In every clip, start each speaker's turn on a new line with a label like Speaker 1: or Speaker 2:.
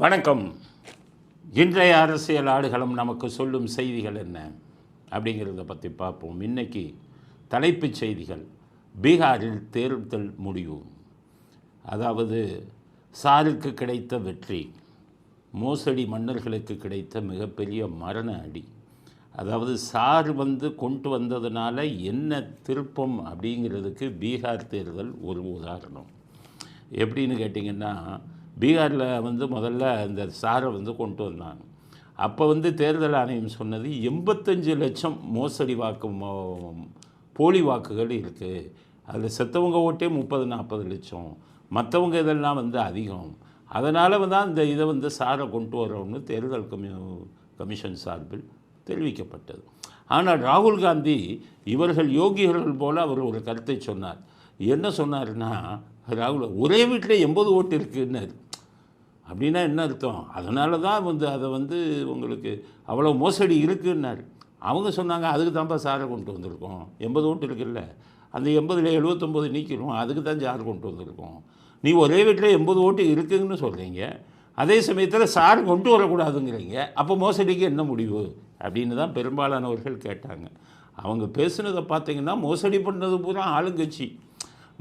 Speaker 1: வணக்கம். இன்றைய அரசியல் ஆடுகளும் நமக்கு சொல்லும் செய்திகள் என்ன? அப்படிங்கிறத பற்றி பார்ப்போம். இன்னைக்கு தலைப்புச் செய்திகள். பீகாரில் தேர்தல் முடிவு. அதாவது சாருக்கு கிடைத்த வெற்றி. மோசடி மன்னர்களுக்கு கிடைத்த மிகப்பெரிய மரண அடி. அதாவது சார் வந்து கொண்டு வந்ததுனால என்ன திருப்பம் அப்படிங்கிறதுக்கு பீகார் தேர்தல் ஒரு உதாரணம். எப்படின்னு கேட்டிங்கன்னா பீகாரில் வந்து முதல்ல இந்த சாரை வந்து கொண்டு வந்தாங்க. அப்போ வந்து தேர்தல் ஆணையம் சொன்னது எண்பத்தஞ்சு லட்சம் மோசடி வாக்கு மோ- போலி வாக்குகள் இருக்குது அதில் செத்தவங்க ஓட்டே முப்பது நாற்பது லட்சம். மற்றவங்க இதெல்லாம் வந்து அதிகம். அதனால் தான் இந்த இதை வந்து சாரை கொண்டு வரோம்னு தேர்தல் கமி கமிஷன் சார்பில் தெரிவிக்கப்பட்டது. ஆனால் ராகுல் காந்தி இவர்கள் யோகிகள் போல் அவர் ஒரு கருத்தை சொன்னார். என்ன சொன்னார்னா ராகுல் ஒரே வீட்டில் எண்பது ஓட்டு இருக்குன்னு அப்படின்னா என்ன அர்த்தம்? அதனால தான் வந்து அதை வந்து உங்களுக்கு அவ்வளோ மோசடி இருக்குன்னாரு. அவங்க சொன்னாங்க அதுக்கு தான்ப்பா சாரை கொண்டு வந்திருக்கோம். எண்பது ஓட்டு இருக்குல்ல அந்த எண்பதில் எழுபத்தொம்போது நீக்கிடுவோம் அதுக்கு தான் சார் கொண்டு வந்திருக்கோம். நீ ஒரே வீட்டில் எண்பது ஓட்டு இருக்குதுன்னு சொல்கிறீங்க அதே சமயத்தில் சார் கொண்டு வரக்கூடாதுங்கிறீங்க அப்போ மோசடிக்கு என்ன முடிவு? அப்படின்னு தான் பெரும்பாலானவர்கள் கேட்டாங்க. அவங்க பேசுனதை பார்த்தீங்கன்னா மோசடி பண்ணது பூரா ஆளுங்கட்சி.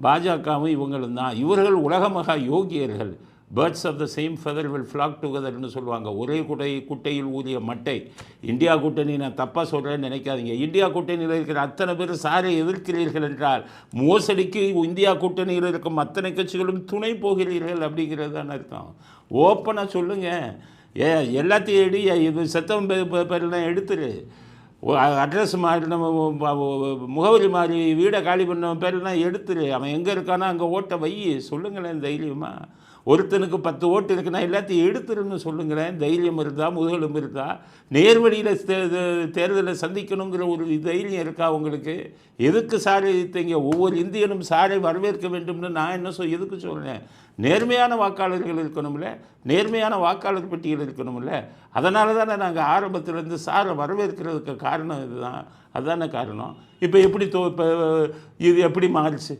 Speaker 1: பாஜகவும் இவங்களும் தான். இவர்கள் உலக மகா யோகியர்கள். Birds of the same feather will flock டுகெதர்னு சொல்லுவாங்க. ஒரே குடை குட்டையில் ஊதிய மட்டை. இந்தியா கூட்டணி நான் தப்பாக சொல்கிறேன்னு நினைக்காதீங்க. இந்தியா கூட்டணியில் இருக்கிற அத்தனை பேர் சாரை எதிர்க்கிறீர்கள் என்றால் மோசடிக்கு இந்தியா கூட்டணியில் இருக்கும் அத்தனை கட்சிகளும் துணை போகிறீர்கள் அப்படிங்கிறது தான் அர்த்தம். ஓப்பனாக சொல்லுங்கள் ஏ எல்லாத்தையும் எடி. இது செத்தம் பே- பேரெல்லாம் எடுத்துரு. அட்ரஸ் மாறி நம்ம முகவரி மாறி வீடை காலி பண்ண பேரெல்லாம் எடுத்துரு. அவன் எங்கே இருக்கானோ அங்கே ஓட்ட வை. சொல்லுங்களேன் தைரியமாக ஒருத்தனுக்கு பத்து ஓட்டு இருக்குன்னா எல்லாத்தையும் எடுத்துருன்னு சொல்லுங்களேன். தைரியம் இருந்தா முதுகெலும்பு இருந்தா நேர்வழியில் தேர்தலை சந்திக்கணுங்கிற ஒரு தைரியம் இருக்கா உங்களுக்கு? எதுக்கு சாரை எதிர்த்தீங்க ஒவ்வொரு இந்தியனும் சாரை வரவேற்க வேண்டும்னு நான் என்ன சொல் எதுக்கு சொல்கிறேன் நேர்மையான வாக்காளர்கள் இருக்கணும்ல. நேர்மையான வாக்காளர் பட்டியல் இருக்கணும்ல. அதனால தானே நாங்கள் ஆரம்பத்திலேருந்து சாரை வரவேற்கிறதுக்கு காரணம் இதுதான். அதுதானே காரணம். இப்போ எப்படி தோ இப்போ இது எப்படி மாறுச்சு?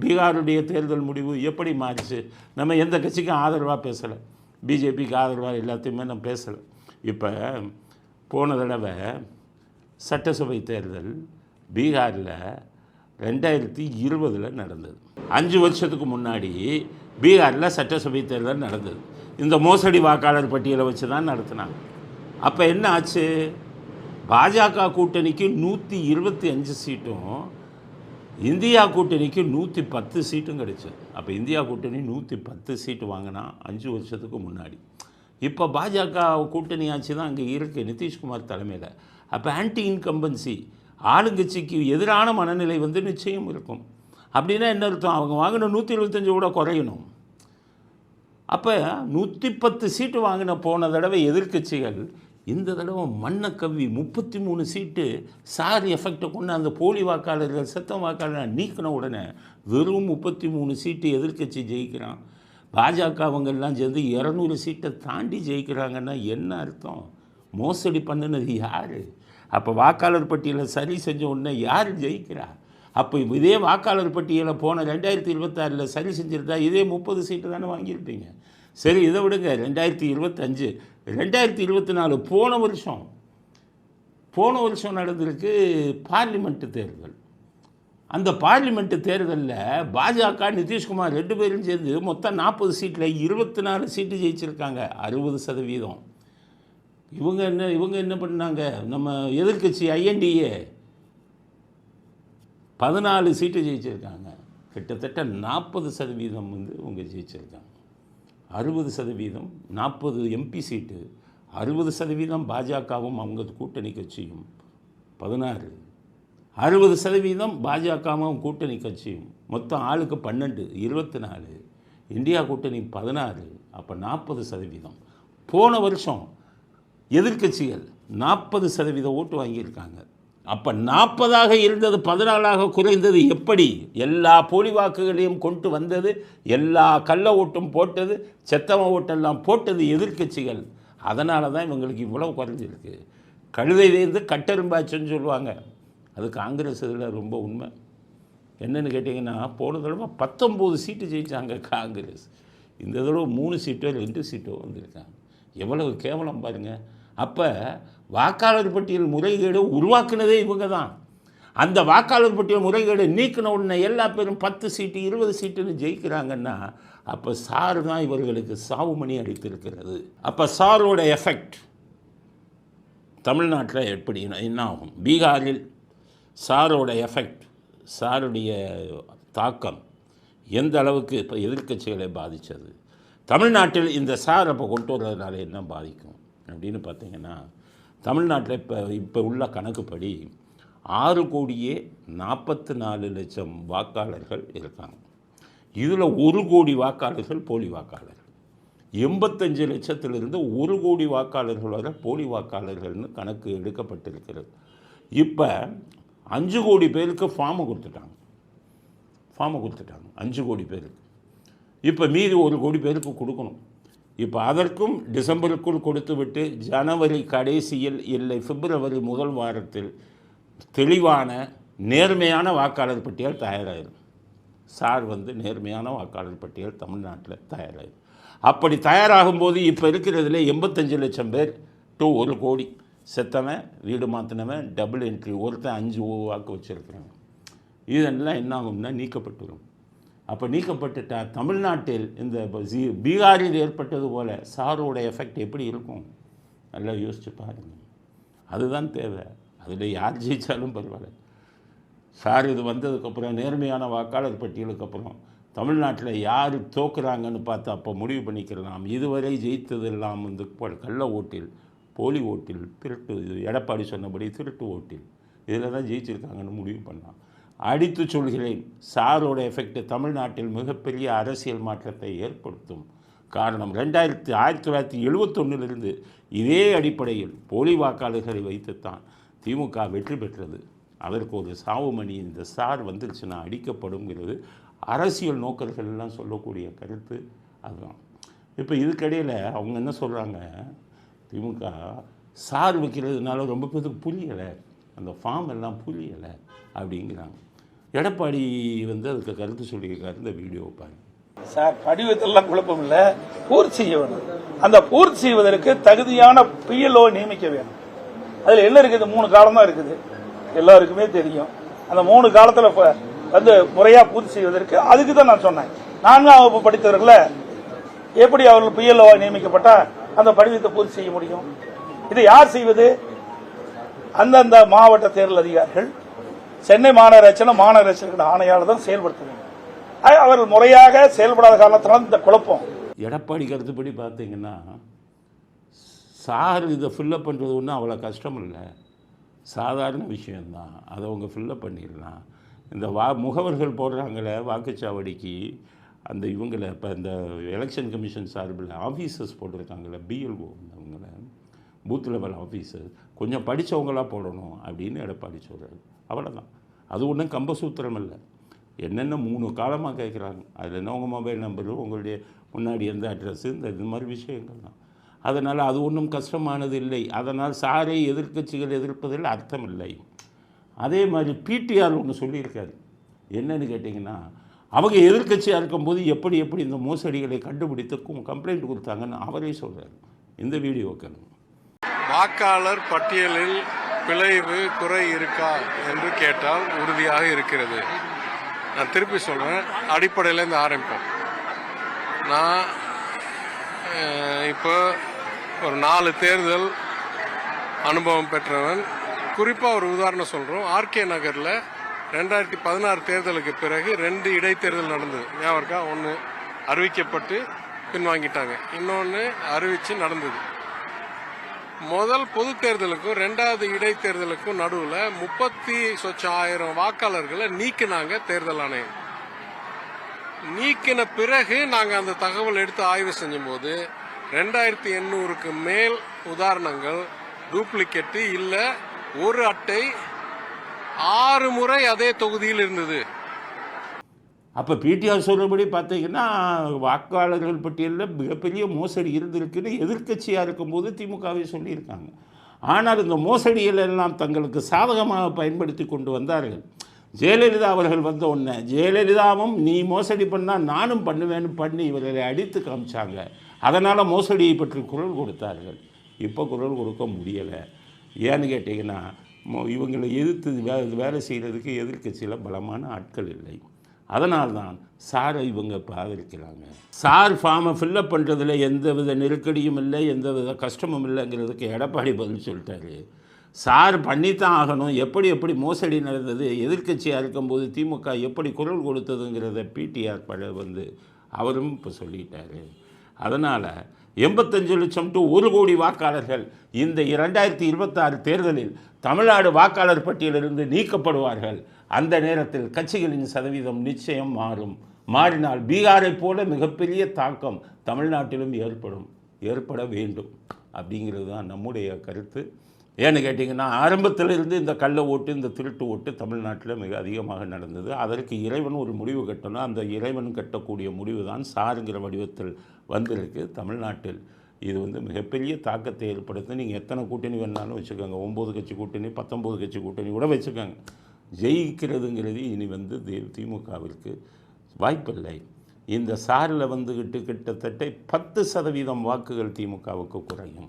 Speaker 1: பீகாருடைய தேர்தல் முடிவு எப்படி மாறிச்சு? நம்ம எந்த கட்சிக்கும் ஆதரவாக பேசலை. பிஜேபிக்கு ஆதரவாக எல்லாத்தையுமே நம்ம பேசலை. இப்போ போன தடவை சட்டசபை தேர்தல் பீகாரில் ரெண்டாயிரத்தி இருபதில் நடந்தது. அஞ்சு வருஷத்துக்கு முன்னாடி பீகாரில் சட்டசபை தேர்தல் நடந்தது. இந்த மோசடி வாக்காளர் பட்டியலை வச்சு தான் நடத்தினாங்க. அப்போ என்ன ஆச்சு? பாஜக கூட்டணிக்கு நூற்றி இருபத்தி அஞ்சு சீட்டும் இந்தியா கூட்டணிக்கு நூற்றி பத்து சீட்டும் கிடைச்சது அப்போ இந்தியா கூட்டணி நூற்றி பத்து சீட்டு வாங்கினா அஞ்சு வருஷத்துக்கு முன்னாடி. இப்போ பாஜக கூட்டணி ஆட்சி தான் அங்கே இருக்குது நிதிஷ்குமார் தலைமையில். அப்போ ஆன்டி இன்கம்பன்சி ஆளுங்கட்சிக்கு எதிரான மனநிலை வந்து நிச்சயம் இருக்கும். அப்படின்னா என்ன அர்த்தம்? அவங்க வாங்கின நூற்றி இருபத்தஞ்சு கூட குறையணும். அப்போ நூற்றி பத்து சீட்டு வாங்கின போன தடவை எதிர்க்கட்சிகள் இந்த தடவை மண்ணை கவ்வி முப்பத்தி மூணு சீட்டு சார் எஃபெக்டை கொண்டு அந்த போலி வாக்காளர்கள் செத்த வாக்காளர் நீக்கின உடனே வெறும் முப்பத்தி மூணு சீட்டு எதிர்க்கட்சி ஜெயிக்கிறான். பாஜக அவங்கெல்லாம் சேர்ந்து இரநூறு சீட்டை தாண்டி ஜெயிக்கிறாங்கன்னா என்ன அர்த்தம்? மோசடி பண்ணினது யார்? அப்போ வாக்காளர் பட்டியலை சரி செஞ்ச உடனே யார் ஜெயிக்கிறா? அப்போ இதே வாக்காளர் பட்டியலை போன ரெண்டாயிரத்தி இருபத்தாறில் சரி செஞ்சுருந்தா இதே முப்பது சீட்டு தானே வாங்கியிருப்பீங்க. சரி இதை விடுங்க. ரெண்டாயிரத்தி இருபத்தஞ்சு ரெண்டாயிரத்தி இருபத்தி நாலு போன வருஷம் போன வருஷம் நடந்திருக்கு பார்லிமெண்ட்டு தேர்தல். அந்த பார்லிமெண்ட்டு தேர்தலில் பாஜக நிதிஷ்குமார் ரெண்டு பேரும் சேர்ந்து மொத்தம் நாற்பது சீட்டில் இருபத்தி நாலு சீட்டு ஜெயிச்சிருக்காங்க அறுபது சதவீதம். இவங்க என்ன இவங்க என்ன பண்ணாங்க? நம்ம எதிர்க்கட்சி ஐஎன்டிஏ பதினாலு சீட்டு ஜெயிச்சிருக்காங்க. கிட்டத்தட்ட நாற்பது சதவீதம் வந்து இவங்க ஜெயிச்சிருக்காங்க. அறுபது சதவீதம் நாற்பது எம்பி சீட்டு அறுபது சதவீதம் பாஜகவும் அவங்க கூட்டணி கட்சியும். பதினாறு. அறுபது சதவீதம் பாஜகவும் கூட்டணி கட்சியும். மொத்தம் ஆளுக்கு பன்னெண்டு இருபத்தி நாலு இந்தியா கூட்டணி பதினாறு அப்போ நாற்பது சதவீதம். போன வருஷம் எதிர்க்கட்சிகள் நாற்பது சதவீத ஓட்டு வாங்கியிருக்காங்க. அப்போ நாற்பதாக இருந்தது பதினாலாக குறைந்தது எப்படி? எல்லா போலி வாக்குகளையும் கொண்டு வந்தது எல்லா கள்ள ஓட்டும் போட்டது செத்தம ஓட்டெல்லாம் போட்டது எதிர்க்கட்சிகள். அதனால தான் இவங்களுக்கு இவ்வளவு குறைஞ்சிருக்கு. கழுதையிலேருந்து கட்டெரும்பாச்சுன்னு சொல்லுவாங்க. அது காங்கிரஸ் இதில் ரொம்ப உண்மை. என்னென்னு கேட்டிங்கன்னா போன தடவை பத்தொம்போது சீட்டு ஜெயிச்சாங்க காங்கிரஸ். இந்த தடவை மூணு சீட்டோ ரெண்டு சீட்டோ வந்திருக்காங்க. எவ்வளவு கேவலம் பாருங்க. அப்போ வாக்காளர் பட்டியல் முறைகேடு உருவாக்குனதே இவங்க தான் அந்த வாக்காளர் பட்டியல் முறைகேடு நீக்கின உடனே எல்லா பேரும் பத்து சீட்டு இருபது சீட்டுன்னு ஜெயிக்கிறாங்கன்னா அப்போ சார் தான் இவர்களுக்கு சாவுமணி அடித்திருக்கிறது. அப்போ சாரோட எஃபெக்ட் தமிழ்நாட்டில் எப்படி என்ன ஆகும்? பீகாரில் சாரோட எஃபெக்ட் சாருடைய தாக்கம் எந்த அளவுக்கு இப்போ எதிர்க்கட்சிகளை பாதித்தது தமிழ்நாட்டில் இந்த சார் அப்போ கொண்டு வர்றதுனால என்ன பாதிக்கும்? அப்படின்னு பார்த்தீங்கன்னா தமிழ்நாட்டில் இப்போ இப்போ உள்ள கணக்குப்படி ஆறு கோடியே நாற்பத்தி நாலு லட்சம் வாக்காளர்கள் இருக்காங்க. இதில் ஒரு கோடி வாக்காளர்கள் போலி வாக்காளர்கள். எண்பத்தஞ்சு லட்சத்திலிருந்து ஒரு கோடி வாக்காளர்கள் வர போலி வாக்காளர்கள்னு கணக்கு எடுக்கப்பட்டிருக்கிறது. இப்போ அஞ்சு கோடி பேருக்கு ஃபார்மை கொடுத்துட்டாங்க. ஃபார்மை கொடுத்துட்டாங்க. அஞ்சு கோடி பேருக்கு. இப்போ மீதி ஒரு கோடி பேருக்கு கொடுக்கணும். இப்போ அதற்கும் டிசம்பருக்குள் கொடுத்து விட்டு ஜனவரி கடைசியில் இல்லை பிப்ரவரி முதல் வாரத்தில் தெளிவான நேர்மையான வாக்காளர் பட்டியல் தயாராகிடும் சார் வந்து நேர்மையான வாக்காளர் பட்டியல் தமிழ்நாட்டில் தயாராகிடும் அப்படி தயாராகும்போது இப்போ இருக்கிறதுல எண்பத்தஞ்சு லட்சம் பேர் டு ஒரு கோடி செத்தவன் வீடு மாற்றினவன் டபுள் என்ட்ரி ஒருத்தன் அஞ்சு வாக்கு வச்சுருக்கிறாங்க இதெல்லாம் என்ன ஆகும்னா நீக்கப்பட்டுரும். அப்போ நீக்கப்பட்டுட்டால் தமிழ்நாட்டில் இந்த இப்போ ஜி- பீகாரில் ஏற்பட்டது போல் சாரோட எஃபெக்ட் எப்படி இருக்கும்? நல்லா யோசிச்சு பாருங்கள் அதுதான் தேவை. அதில் யார் ஜெயித்தாலும் பரவாயில்ல. சார் இது வந்ததுக்கப்புறம் நேர்மையான வாக்காளர் பட்டியலுக்கு அப்புறம் தமிழ்நாட்டில் யார் தோக்குறாங்கன்னு பார்த்து அப்போ முடிவு பண்ணிக்கலாம் இதுவரை ஜெயித்ததெல்லாம் வந்து கள்ள ஓட்டில் போலி ஓட்டில் திருட்டு இது எடப்பாடி சொன்னபடி திருட்டு ஓட்டில். இதில் தான் ஜெயிச்சிருக்காங்கன்னு முடிவு பண்ணலாம். அடித்து சொல்கிறேன். சாரோட எஃபெக்ட் தமிழ்நாட்டில் மிகப்பெரிய அரசியல் மாற்றத்தை ஏற்படுத்தும். காரணம் ரெண்டாயிரத்தி ஆயிரத்தி தொள்ளாயிரத்தி எழுபத்தொன்னிலிருந்து இதே அடிப்படையில் போலி வாக்காளர்களை வைத்துத்தான் திமுக வெற்றி பெற்றது. அதற்கு ஒரு சாவுமணி இந்த சார் வந்துருச்சுன்னா அடிக்கப்படுங்கிறது அரசியல் நோக்கர்கள் எல்லாம் சொல்லக்கூடிய கருத்து அதுதான். இப்போ இதுக்கடையில் அவங்க என்ன சொல்கிறாங்க திமுக சார் வைக்கிறதுனால ரொம்ப பேருக்கு புரியலை. அந்த ஃபார்ம் எல்லாம் புரியலை அப்படிங்கிறாங்க. எடப்பாடி வந்து அதுக்கு கருத்து சொல்லியிருக்காரு இந்த வீடியோ பாருங்க.
Speaker 2: சார் படிவத்தெல்லாம் குழப்பம் இல்லை பூர்த்தி செய்ய வேணும் அந்த பூர்த்தி செய்வதற்கு தகுதியான பிஎல்ஓ நியமிக்க வேணும் அதில் என்ன இருக்குது? மூணு காலம் தான் இருக்குது. எல்லாருக்குமே தெரியும். அந்த மூணு காலத்தில் வந்து முறையாக பூர்த்தி செய்வதற்கு அதுக்கு தான் நான் சொன்னேன். நான்காம் வகுப்பு படித்தவர்களை எப்படி அவர்கள் பிஎல்ஓ நியமிக்கப்பட்டால் அந்த படிவத்தை பூர்த்தி செய்ய முடியும்? இதை யார் செய்வது? அந்தந்த மாவட்ட தேர்தல் அதிகாரிகள் சென்னை மாநகராட்சியில மாநகராட்சியின் ஆணையாளர் தான் செயல்படுத்த வேண்டும். அவர்கள் முறையாக செயல்படாத காரணத்தினால் இந்த குழப்பம்.
Speaker 1: எடப்பாடி கருத்துப்படி பார்த்தீங்கன்னா சார் இதை ஃபில்லப் பண்ணுறது ஒன்றும் அவ்வளோ கஷ்டம் இல்லை. சாதாரண விஷயந்தான் அதை அவங்க ஃபில்லப் பண்ணிடலாம். இந்த வா முகவர்கள் போடுறாங்களே வாக்குச்சாவடிக்கு அந்த இவங்களை இப்போ இந்த எலெக்ஷன் கமிஷன் சார்பில் ஆஃபீஸர்ஸ் போட்டிருக்காங்களே பிஎல்ஓ அவங்கள. பூத் லெவல் ஆஃபீஸர் கொஞ்சம் படித்தவங்களாக போடணும் அப்படின்னு எடப்பாடி சொல்கிறாரு அவ்வளோதான் அது ஒன்றும் கம்பசூத்திரம் இல்லை. என்னென்ன மூணு காலமாக கேட்குறாங்க அதில் என்ன உங்கள் மொபைல் நம்பரு உங்களுடைய முன்னாடி எந்த அட்ரஸ்ஸு இந்த இது மாதிரி விஷயங்கள் தான். அதனால் அது ஒன்றும் கஷ்டமானது இல்லை. அதனால் சாரை எதிர்க்கட்சிகள் எதிர்ப்பதில் அர்த்தம் இல்லை. அதே மாதிரி பிடிஆர் ஒன்று சொல்லியிருக்காரு. என்னன்னு கேட்டிங்கன்னா அவங்க எதிர்க்கட்சியாக இருக்கும்போது எப்படி எப்படி இந்த மோசடிகளை கண்டுபிடித்து கம்ப்ளைண்ட் கொடுத்தாங்கன்னு அவரே சொல்கிறார் இந்த வீடியோ
Speaker 3: வாக்காளர் பட்டியலில் பிழைவு குறை இருக்கா என்று கேட்டால் உறுதியாக இருக்கிறது. நான் திருப்பி சொல்கிறேன் அடிப்படையிலேருந்து ஆரம்பிப்போம். நான் இப்போ ஒரு நாலு தேர்தல் அனுபவம் பெற்றவன். குறிப்பாக ஒரு உதாரணம் சொல்கிறோம் ஆர்கே நகரில் ரெண்டாயிரத்தி பதினாறு தேர்தலுக்கு பிறகு ரெண்டு இடைத்தேர்தல் நடந்தது. ஞாபகம் இருக்கா? ஒன்று அறிவிக்கப்பட்டு பின்வாங்கிட்டாங்க. இன்னொன்று அறிவித்து நடந்தது. முதல் பொது தேர்தலுக்கும் ரெண்டாவது இடைத்தேர்தலுக்கும் நடுவில் முப்பத்தி சொச்சம் ஆயிரம் வாக்காளர்களை நீக்கினாங்க தேர்தல் ஆணையம். நீக்கின பிறகு நாங்கள் அந்த தகவல் எடுத்து ஆய்வு செஞ்சும்போது ரெண்டாயிரத்தி எண்ணூறுக்கு மேல் உதாரணங்கள் டூப்ளிகேட்டு இல்லை ஒரு அட்டை ஆறு முறை அதே தொகுதியில் இருந்தது.
Speaker 1: அப்போ பிடிஆர் சொல்லும்படி பார்த்தீங்கன்னா வாக்காளர்கள் பட்டியலில் மிகப்பெரிய மோசடி இருந்திருக்குன்னு எதிர்க்கட்சியாக இருக்கும்போது திமுகவே சொல்லியிருக்காங்க. ஆனால் இந்த மோசடிகள் எல்லாம் தங்களுக்கு சாதகமாக பயன்படுத்தி கொண்டு வந்தார்கள். ஜெயலலிதா அவர்கள் வந்த உடனே ஜெயலலிதாவும் நீ மோசடி பண்ணால் நானும் பண்ணுவேன்னு பண்ணி இவர்களை அடித்து காமிச்சாங்க. அதனால் மோசடியை பற்றி குரல் கொடுத்தார்கள். இப்போ குரல் கொடுக்க முடியலை. ஏன்னு கேட்டிங்கன்னா மோ- இவங்களை எதிர்த்து வே வேலை செய்கிறதுக்கு எதிர்க்கட்சியில் பலமான ஆட்கள் இல்லை. அதனால்தான் சாரை இவங்க இப்போ ஆதரிக்கிறாங்க சார் ஃபார்மை ஃபில்லப் பண்ணுறதுல எந்த வித நெருக்கடியும் இல்லை எந்த வித கஷ்டமும் இல்லைங்கிறதுக்கு எடப்பாடி பதில் சொல்லிட்டாரு. சார் பண்ணித்தான் ஆகணும். எப்படி எப்படி மோசடி நடந்தது எதிர்க்கட்சியாக இருக்கும்போது திமுக எப்படி குரல் கொடுத்ததுங்கிறத பிடிஆர் பழ வந்து அவரும் இப்போ சொல்லிட்டாரு. அதனால் எண்பத்தஞ்சு லட்சம் டு ஒரு கோடி வாக்காளர்கள் இந்த இரண்டாயிரத்தி இருபத்தாறு தேர்தலில் தமிழ்நாடு வாக்காளர் பட்டியலிருந்து நீக்கப்படுவார்கள். அந்த நேரத்தில் கட்சிகளின் சதவீதம் நிச்சயம் மாறும். மாறினால் பீகாரைப் போல மிகப்பெரிய தாக்கம் தமிழ்நாட்டிலும் ஏற்படும். ஏற்பட வேண்டும். அப்படிங்கிறது தான் நம்முடைய கருத்து. ஏன்னு கேட்டிங்கன்னா ஆரம்பத்திலிருந்து இந்த கள்ள ஓட்டு இந்த திருட்டு ஓட்டு தமிழ்நாட்டில் மிக அதிகமாக நடந்தது. அதற்கு இறைவன் ஒரு முடிவு கட்டணும். அந்த இறைவன் கட்டக்கூடிய முடிவு தான் சாருங்கிற வடிவத்தில் வந்திருக்கு. தமிழ்நாட்டில் இது வந்து மிகப்பெரிய தாக்கத்தை ஏற்படுத்தி நீங்கள் எத்தனை கூட்டணி வேணாலும் வச்சுக்கோங்க. ஒம்பது கட்சி கூட்டணி பத்தொம்போது கட்சி கூட்டணி கூட வச்சுக்கோங்க. ஜெயிக்கிறதுங்கிறது இனி வந்து தி- திமுகவிற்கு வாய்ப்பில்லை. இந்த சாரில் வந்துக்கிட்டு கிட்டத்தட்ட பத்து சதவீதம் வாக்குகள் திமுகவுக்கு குறையும்.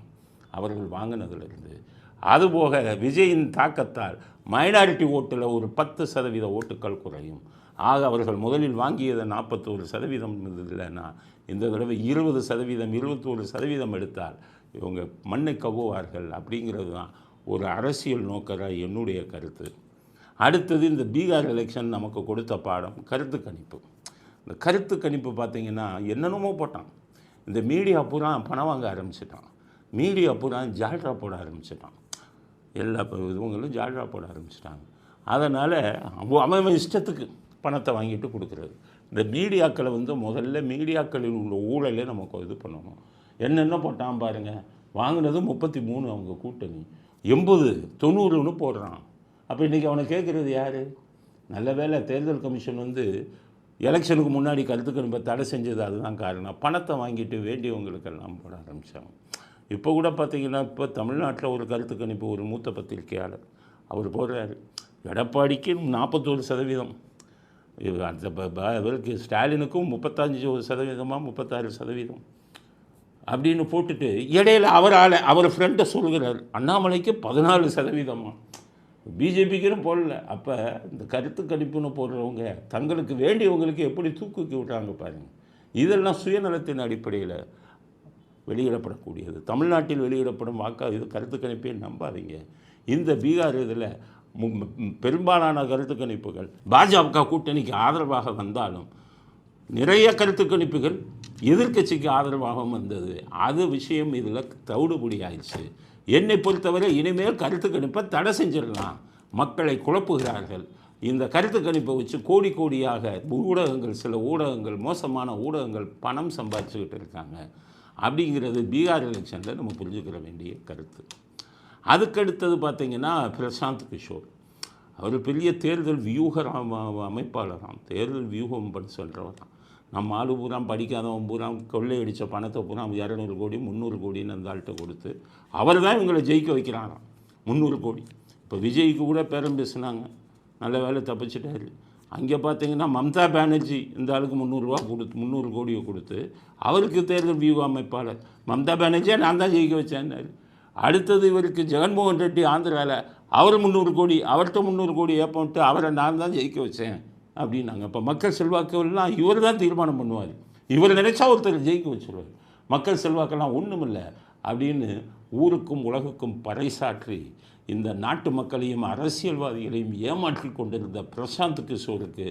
Speaker 1: அவர்கள் வாங்கினதிலிருந்து. அதுபோக விஜயின் தாக்கத்தால் மைனாரிட்டி ஓட்டில் ஒரு பத்து சதவீத ஓட்டுக்கள் குறையும். ஆக அவர்கள் முதலில் வாங்கியது நாற்பத்தோரு சதவீதம் இல்லைன்னா இந்த தடவை இருபது சதவீதம் இருபத்தோரு சதவீதம் எடுத்தால் இவங்க மண்ணை கவ்வுவார்கள் அப்படிங்கிறது தான் ஒரு அரசியல் நோக்கராக என்னுடைய கருத்து. அடுத்தது இந்த பீகார் எலெக்ஷன் நமக்கு கொடுத்த பாடம் கருத்து கணிப்பு. இந்த கருத்து கணிப்பு பார்த்தீங்கன்னா என்னென்னமோ போட்டான். இந்த மீடியா பூரா பணம் வாங்க ஆரம்பிச்சிட்டான். மீடியா பூரா ஜால்ரா போட ஆரம்பிச்சிட்டான். எல்லா ப- இவங்களும் ஜால்ரா போட ஆரம்பிச்சிட்டாங்க. அதனால் அவன் இஷ்டத்துக்கு பணத்தை வாங்கிட்டு கொடுக்குறது இந்த மீடியாக்களை வந்து முதல்ல மீடியாக்களில் உள்ள ஊழலே நமக்கு இது பண்ணணும். என்னென்ன போட்டான் பாருங்கள் வாங்கினது முப்பத்தி மூணு அவங்க கூட்டணி. எண்பது தொண்ணூறுன்னு போடுறான். அப்போ இன்றைக்கி அவனை கேட்குறது யார்? நல்ல வேளை தேர்தல் கமிஷன் வந்து எலெக்ஷனுக்கு முன்னாடி கருத்துக்கணும் கணிப்பை தடை செஞ்சது அதுதான் காரணம். பணத்தை வாங்கிட்டு வேண்டியவங்களுக்கெல்லாம் போட ஆரம்பித்தாங்க இப்போ கூட பார்த்தீங்கன்னா இப்போ தமிழ்நாட்டில் ஒரு கருத்து கணிப்பு ஒரு மூத்த பத்திரிகையாளர். அவர் போடுறாரு. எடப்பாடிக்கு நாற்பத்தோரு சதவீதம். அந்த ப- இவருக்கு ஸ்டாலினுக்கும் முப்பத்தஞ்சு சதவீதமாக முப்பத்தாறு சதவீதம். அப்படின்னு போட்டுட்டு இடையில அவரால் அவர் ஃப்ரெண்டை சொல்கிறார் அண்ணாமலைக்கு பதினாலு சதவீதமாக பிஜேபிக்குன்னு போடல. அப்போ இந்த கருத்து கணிப்புன்னு போடுறவங்க தங்களுக்கு வேண்டியவங்களுக்கு எப்படி தூக்குக்கி விட்டாங்க பாருங்கள் இதெல்லாம் சுயநலத்தின் அடிப்படையில் வெளியிடப்படக்கூடியது. தமிழ்நாட்டில் வெளியிடப்படும் வாக்கா இது கருத்து கணிப்பே நம்பாதீங்க. இந்த பீகார் இதில் பெரும்பாலான கருத்து கணிப்புகள் பாஜக கூட்டணிக்கு ஆதரவாக வந்தாலும் நிறைய கருத்து கணிப்புகள் எதிர்க்கட்சிக்கு ஆதரவாகவும் வந்தது. அது விஷயம் இதில் தவிடுபடி ஆயிடுச்சு என்னை பொறுத்தவரை இனிமேல் கருத்து கணிப்பை தடை செஞ்சிடலாம். மக்களை குழப்புகிறார்கள். இந்த கருத்து கணிப்பை வச்சு கோடி கோடியாக ஊடகங்கள் சில ஊடகங்கள் மோசமான ஊடகங்கள் பணம் சம்பாதிச்சுக்கிட்டு இருக்காங்க. அப்படிங்கிறது பீகார் எலெக்ஷனில் நம்ம புரிஞ்சுக்கிற வேண்டிய கருத்து. அதுக்கடுத்தது பார்த்திங்கன்னா பிரசாந்த் கிஷோர். அவர் பெரிய தேர்தல் வியூக அமைப்பாளராம். தேர்தல் வியூகம் பண்ணி சொல்கிறவர் தான். நம்ம ஆளு பூரா படிக்காதவன் பூரா கொள்ளையடித்த பணத்தை பூரா இரநூறு கோடி முந்நூறு கோடின்னு அந்த ஆள்கிட்ட கொடுத்து அவர் தான் இவங்களை ஜெயிக்க வைக்கிறாராம். முந்நூறு கோடி. இப்போ விஜய்க்கு கூட பேரம் பேசுனாங்க. நல்ல வேலை தப்பிச்சிட்டாரு. அங்கே பார்த்தீங்கன்னா மம்தா பானர்ஜி இந்த ஆளுக்கு முந்நூறுரூவா கொடுத்து முந்நூறு கோடியை கொடுத்து அவருக்கு தேர்தல் வியூ அமைப்பாளர். மம்தா பானர்ஜியை நான் தான் ஜெயிக்க வச்சேன்னாரு. அடுத்தது இவருக்கு ஜெகன்மோகன் ரெட்டி ஆந்திராவில் அவர் முந்நூறு கோடி அவர்கிட்ட முந்நூறு கோடி ஏப்போன்ட்டு அவரை நான் தான் ஜெயிக்க வச்சேன். அப்படின்னாங்க. இப்போ மக்கள் செல்வாக்கெல்லாம் இவர் தான் தீர்மானம் பண்ணுவார். இவர் நினைச்சா ஒருத்தர் ஜெயிக்க வச்சுருவார். மக்கள் செல்வாக்கெல்லாம் ஒன்றுமில்லை அப்படின்னு ஊருக்கும் உலகுக்கும் பறைசாற்றி இந்த நாட்டு மக்களையும் அரசியல்வாதிகளையும் ஏமாற்றி கொண்டிருந்த பிரசாந்த் கிஷோருக்கு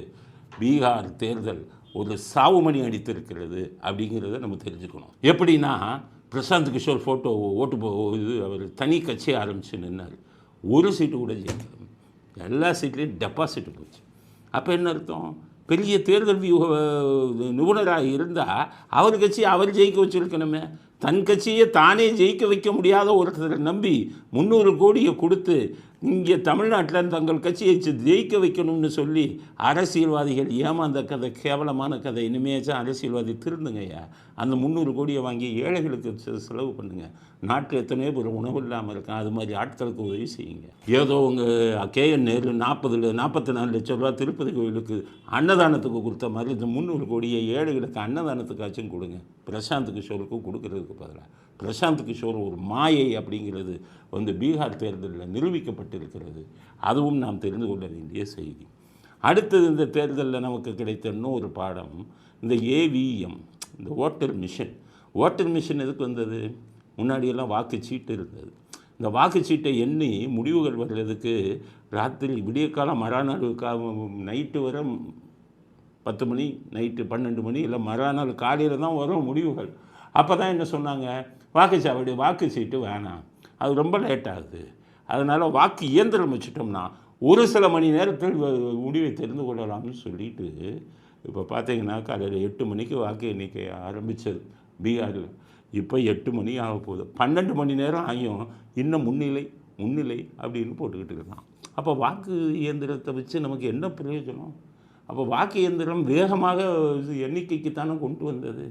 Speaker 1: பீகார் தேர்தல் ஒரு சாவுமணி அடித்திருக்கிறது அப்படிங்கிறத நம்ம தெரிஞ்சுக்கணும். எப்படின்னா பிரசாந்த் கிஷோர் ஃபோட்டோ ஓட்டு போ இது அவர் தனி கட்சி ஆரம்பித்து நின்னார். ஒரு சீட்டு கூட ஜெயிக்கல. எல்லா சீட்லேயும் டெபாசிட் போச்சு. அப்போ என்ன அர்த்தம்? பெரிய தேர்தல் வியூக நிபுணராக இருந்தால் அவர் கட்சி அவர் ஜெயிக்க வச்சிருக்கணுமே. தன் கட்சியை தானே ஜெயிக்க வைக்க முடியாத ஒருத்தரை நம்பி முந்நூறு கோடியை கொடுத்து இங்கே தமிழ்நாட்டில் தங்கள் கட்சியை ஜெயிக்க வைக்கணும்னு சொல்லி அரசியல்வாதிகள் ஏமாந்த கதை கேவலமான கதை இனிமேச்சும் அரசியல்வாதி திருந்துங்கய்யா அந்த முந்நூறு கோடியை வாங்கி ஏழைகளுக்கு செலவு பண்ணுங்கள் நாட்டில் எத்தனையோ பேர் உணவு இல்லாமல் இருக்கான் அது மாதிரி ஆட்களுக்கு உதவி செய்யுங்க. ஏதோ உங்கள் கேஎன் நேரு நாற்பதுல நாற்பத்தி நாலு லட்ச ரூபா திருப்பதி கோயிலுக்கு அன்னதானத்துக்கு கொடுத்த மாதிரி இந்த முந்நூறு கோடியை ஏழைகளுக்கு அன்னதானத்துக்காச்சும் கொடுங்க. பிரசாந்த் கிஷோருக்கும் கொடுக்கறதுக்கு பதிலாக பிரசாந்த் கிஷோர் ஒரு மாயை அப்படிங்கிறது வந்து பீகார் தேர்தலில் நிரூபிக்கப்பட்டிருக்கிறது. அதுவும் நாம் தெரிந்து கொள்ள வேண்டிய செய்தி. அடுத்தது இந்த தேர்தலில் நமக்கு கிடைத்த இன்னொரு பாடம் இந்த ஏவிஎம் இந்த ஓட்டர் மிஷின். ஓட்டர் மிஷின் எதுக்கு வந்தது? முன்னாடியெல்லாம் வாக்குச்சீட்டு இருந்தது. இந்த வாக்குச்சீட்டை எண்ணி முடிவுகள் வர்றதுக்கு ராத்திரி விடியற்காலம் மறுநாள் கா நைட்டு வரை பத்து மணி நைட்டு பன்னெண்டு மணி இல்லை மறுநாள் காலையில் தான் வரும் முடிவுகள். அப்போ தான் என்ன சொன்னாங்க? வாக்குச்சாவடி வாக்கு சீட்டு வேணாம். அது ரொம்ப லேட் ஆகுது. அதனால் வாக்கு இயந்திரம் வச்சுட்டோம்னா ஒரு சில மணி நேரத்தில் முடிவை தெரிந்து கொள்ளலாம்னு சொல்லிட்டு இப்போ பார்த்தீங்கன்னா காலையில் எட்டு மணிக்கு வாக்கு எண்ணிக்கை ஆரம்பித்தது பீகாரில். இப்போ எட்டு மணி ஆக போகுது. பன்னெண்டு மணி நேரம் ஆகியும் இன்னும் முன்னிலை முன்னிலை அப்படின்னு போட்டுக்கிட்டு இருக்கான். அப்போ வாக்கு இயந்திரத்தை வச்சு நமக்கு என்ன பிரயோஜனம்? அப்போ வாக்கு இயந்திரம் வேகமாக இது எண்ணிக்கைக்கு தானே கொண்டு வந்தது?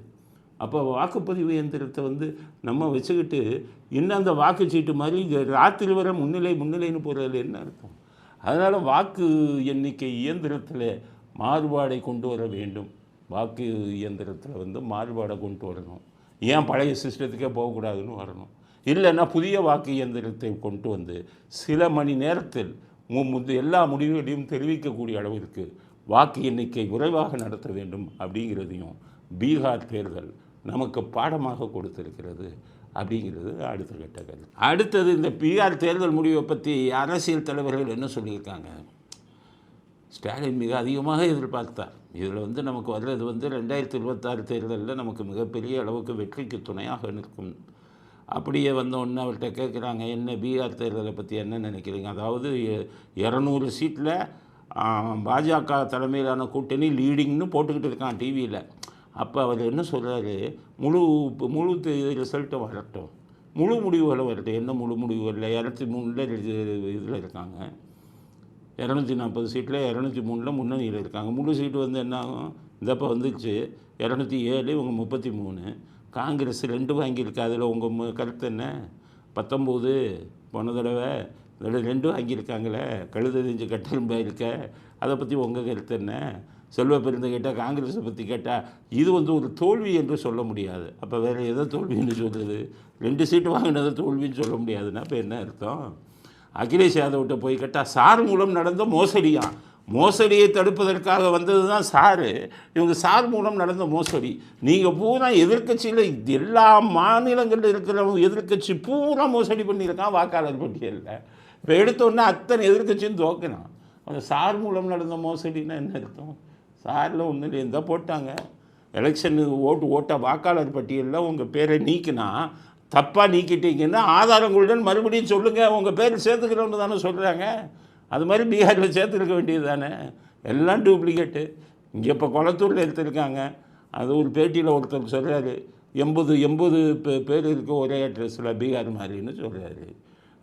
Speaker 1: அப்போ வாக்குப்பதிவு இயந்திரத்தை வந்து நம்ம வச்சுக்கிட்டு இன்னும் அந்த வாக்குச்சீட்டு மாதிரி ராத்திரி வர முன்னிலை முன்னிலைன்னு போகிறதுல என்ன அர்த்தம்? அதனால் வாக்கு எண்ணிக்கை இயந்திரத்தில் மாறுபாடை கொண்டு வர வேண்டும். வாக்கு இயந்திரத்தில் வந்து மாறுபாடை கொண்டு வரணும். ஏன் பழைய சிஸ்டத்துக்கே போகக்கூடாதுன்னு வரணும். இல்லைன்னா புதிய வாக்கு இயந்திரத்தை கொண்டு வந்து சில மணி நேரத்தில் மு- எல்லா முடிவுகளையும் தெரிவிக்கக்கூடிய அளவிற்கு வாக்கு எண்ணிக்கை விரைவாக நடத்த வேண்டும் அப்படிங்கிறதையும் பீகார் தேர்தல் நமக்கு பாடமாக கொடுத்திருக்கிறது அப்படிங்கிறது அடுத்த கட்ட கருத்து. அடுத்தது இந்த பீகார் தேர்தல் முடிவை பற்றி அரசியல் தலைவர்கள் என்ன சொல்லியிருக்காங்க? ஸ்டாலின் மிக அதிகமாக எதிர்பார்த்தார். இதில் வந்து நமக்கு வர்றது வந்து ரெண்டாயிரத்தி இருபத்தாறு தேர்தலில் நமக்கு மிகப்பெரிய அளவுக்கு வெற்றிக்கு துணையாக நிற்கும். அப்படியே வந்தோடனே அவர்கிட்ட கேட்குறாங்க என்ன பீகார் தேர்தலை பற்றி என்ன நினைக்கிறீங்க? அதாவது இரநூறு சீட்டில் பாஜக தலைமையிலான கூட்டணி லீடிங்னு போட்டுக்கிட்டு இருக்கான் டிவியில் அப்போ அவர் என்ன சொல்கிறாரு முழு முழு ரிசல்ட்டும் வரட்டும். முழு முடிவுகளை வரட்டும். என்ன முழு முடிவுகளில் இரநூத்தி மூணில் இதில் இருக்காங்க. இரநூத்தி நாற்பது சீட்டில் இரநூத்தி மூணில் முன்னணியில் இருக்காங்க. முழு சீட்டு வந்து என்ன ஆகும்? இந்தப்போ வந்துச்சு இரநூத்தி ஏழு இவங்க முப்பத்தி மூணு. காங்கிரஸ் ரெண்டு வாங்கியிருக்கு. அதில் உங்கள் கருத்து என்ன? பத்தொம்போது. போன தடவை ரெண்டு வாங்கியிருக்காங்களே. கழுத தெரிஞ்சு கட்டெரும்பா இருக்க அதை பற்றி உங்கள் கருத்து என்ன? செல்வ பெருந்து கேட்டால் காங்கிரஸை பற்றி கேட்டால் இது வந்து ஒரு தோல்வி என்று சொல்ல முடியாது. அப்போ வேறு எதை தோல்வின்னு சொல்கிறது ரெண்டு சீட்டு வாங்கினதை தோல்வின்னு சொல்ல முடியாதுன்னா இப்போ என்ன அர்த்தம்? அகிலேஷ் யாதவ்கிட்ட போய் கேட்டால் சார் மூலம் நடந்த மோசடியா? மோசடியை தடுப்பதற்காக வந்தது தான் சாரு. இவங்க சார் மூலம் நடந்த மோசடி. நீங்கள் பூரா எதிர்க்கட்சியில் எல்லா மாநிலங்களில் இருக்கிறவங்க எதிர்க்கட்சி பூரா மோசடி பண்ணியிருக்கான் வாக்காளர் பட்டியலில். இப்போ எடுத்தோன்னே அத்தனை எதிர்க்கட்சியும் தோக்கினான் அந்த சார் மூலம் நடந்த மோசடின்னா என்ன அர்த்தம்? சாரில் ஒன்றும் இல்லை இருந்தால் போட்டாங்க எலெக்ஷனுக்கு ஓட்டு ஓட்ட வாக்காளர் பட்டியலில் உங்கள் பேரை நீக்கினா தப்பாக நீக்கிட்டீங்கன்னா ஆதாரங்களுடன் மறுபடியும் சொல்லுங்கள் உங்கள் பேர் சேர்த்துக்கிறோன்னு தானே சொல்கிறாங்க அது மாதிரி பீகாரில் சேர்த்துருக்க வேண்டியது தானே. எல்லாம் டூப்ளிகேட்டு இங்கே இப்போ குளத்தூரில் எடுத்திருக்காங்க. அது ஒரு பேட்டியில் ஒருத்தர் சொல்கிறாரு எண்பது எண்பது பே பேர் இருக்க ஒரே அட்ரஸில் பீகார் மாதிரின்னு சொல்கிறாரு